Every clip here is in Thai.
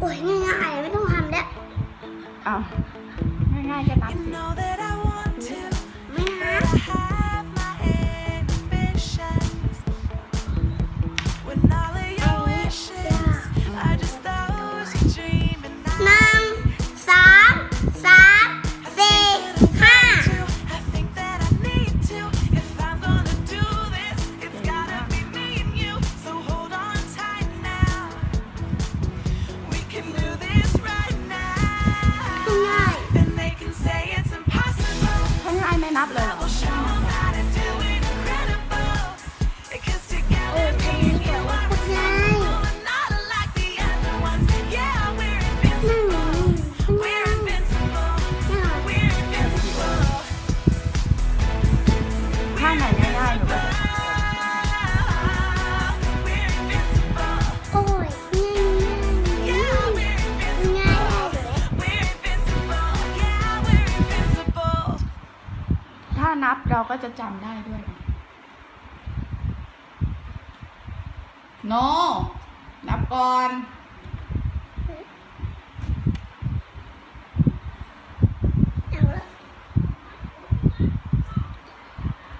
โอ้ยง่ายๆไม่ต้องทำแล้วอ้าวง่ายๆก็นับ You สิานับเราก็จะจำได้ด้วย โน no. นับก่อน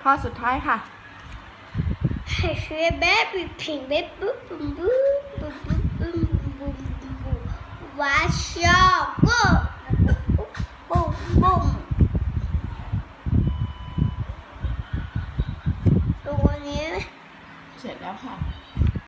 ข้อสุดท้ายค่ะให้ช่วยแบบพิงแบบบุ๊บบุ๊บบุ๊บบุ๊บบุ๊บบุ๊บว้าชอบกู นี้ เสร็จแล้วค่ะ